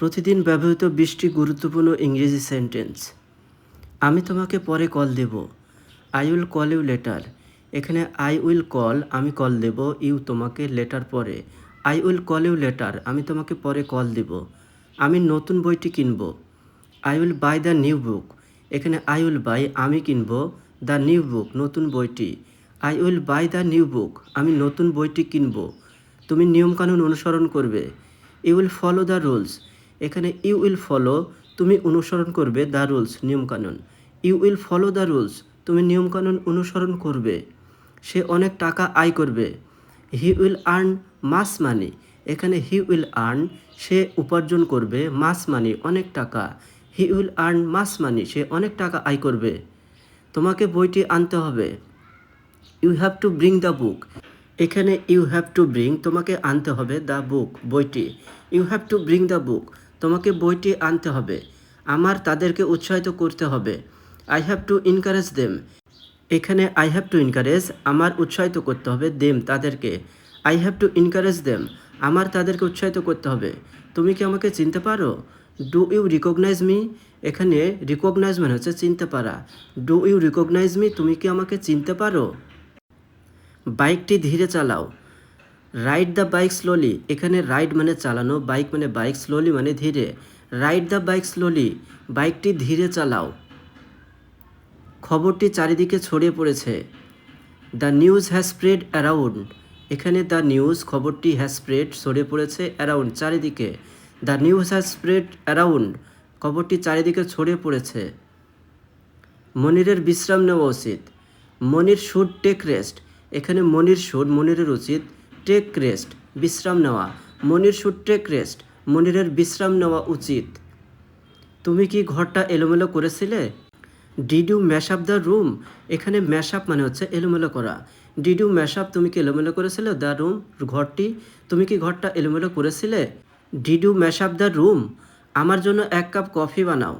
প্রতিদিন ব্যবহৃত বিশটি গুরুত্বপূর্ণ ইংরেজি সেন্টেন্স। আমি তোমাকে পরে call Dev. I will call you later এখানে আই উইল কল আমি কল দেব। ইউ তোমাকে লেটার পরে। I will call you later আমি তোমাকে পরে কল দেব। আমি নতুন বইটি কিনব। I will buy the new book এখানে আই উইল বাই আমি কিনব। দ্য নিউ বুক নতুন বইটি। I will buy the new book আমি নতুন বইটি কিনব। তুমি নিয়মকানুন অনুসরণ করবে। You will follow the rules এখানে ইউ উইল ফলো তুমি অনুসরণ করবে দ্য রুলস নিয়মকানুন you will follow the rules তুমি নিয়মকানুন অনুসরণ করবে। সে অনেক টাকা আয় করবে। হি উইল আর্ন মাস মানি এখানে হি উইল আর্ন সে উপার্জন করবে মাস মানি অনেক টাকা। হি উইল আর্ন মাস মানি সে অনেক টাকা আয় করবে। তোমাকে বইটি আনতে হবে। You have to bring the book এখানে ইউ হ্যাভ টু ব্রিং তোমাকে আনতে হবে দ্য বুক বইটি। You have to bring the book তোমাকে বইটি আনতে হবে। আমার তাদেরকে উৎসাহিত করতে হবে। I have to encourage them এখানে আই হ্যাভ টু এনকারেজ আমার উৎসাহিত করতে হবে দেম তাদেরকে। I have to encourage them আমার তাদেরকে উৎসাহিত করতে হবে। তুমি কি আমাকে চিনতে পারো? ডু ইউ রিকগনাইজ মি এখানে রিকগনাইজ মানে হচ্ছে চিনতে পারা। ডু ইউ রিকগনাইজ মি তুমি কি আমাকে চিনতে পারো? বাইকটি ধীরে চালাও। রাইড দ্য বাইক স্লোলি এখানে রাইড মানে চালানো বাইক মানে বাইক স্লোলি মানে ধীরে। রাইড দ্য বাইক স্লোলি বাইকটি ধীরে চালাও। খবরটি চারিদিকে ছড়িয়ে পড়েছে। The news has spread around এখানে দ্য নিউজ খবরটি হ্যাজ স্প্রেড ছড়িয়ে পড়েছে অ্যারাউন্ড চারিদিকে। The news has spread around খবরটি চারিদিকে ছড়িয়ে পড়েছে। মনিরের বিশ্রাম নেওয়া উচিত। মনির শুড টেক রেস্ট এখানে মনির শুড মনিরের উচিত। টেক রেস্ট বিশ্রাম নেওয়া। মনির শুড টেক রেস্ট মনিরের বিশ্রাম নেওয়া উচিত। তুমি কি ঘরটা এলোমেলো করেছিলে? Did you mash up the room এখানে ম্যাশ আপ মানে হচ্ছে এলোমেলো করা। ডিডু ম্যাশ আপ তুমি কি এলোমেলো করেছিলে দ্য রুম ঘরটি? তুমি কি ঘরটা এলোমেলো করেছিলে? Did you mash up the room আমার জন্য এক কাপ কফি বানাও।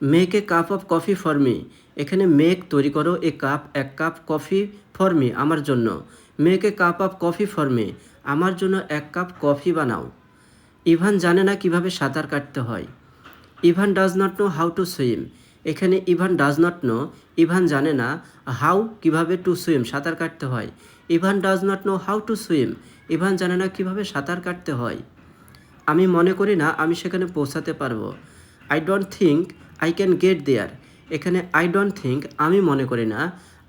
Make a cup of coffee for me এখানে মেক তৈরি করো এ কাপ এক কাপ কফি ফর মি আমার জন্য। Make a cup of coffee for me আমার জন্য এক কাপ কফি বানাও। ইভান জানে না কীভাবে সাঁতার কাটতে হয়। Ivan does not know how to swim এখানে Ivan does not know Ivan জানে না হাউ কীভাবে টু সুইম সাঁতার কাটতে হয়। Ivan does not know how to swim Ivan জানে না কীভাবে সাঁতার কাটতে হয়। আমি মনে করি না আমি সেখানে পৌঁছাতে পারব। I don't think I can get there এখানে আই ডোন্ট থিঙ্ক আমি মনে করি না।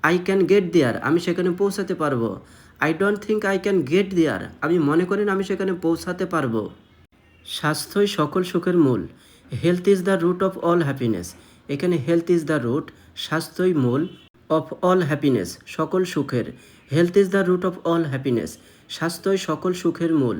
আই ক্যান গেট দেয়ার আমি সেখানে পৌঁছাতে পারব। I don't think I can get there আমি মনে করি না আমি সেখানে পৌঁছাতে পারব। স্বাস্থ্যই সকল সুখের মূল। Health is the root of all happiness এখানে হেলথ ইজ দ্য রুট স্বাস্থ্যই মূল অফ অল হ্যাপিনেস সকল সুখের। Health is the root of all happiness স্বাস্থ্যই সকল সুখের মূল।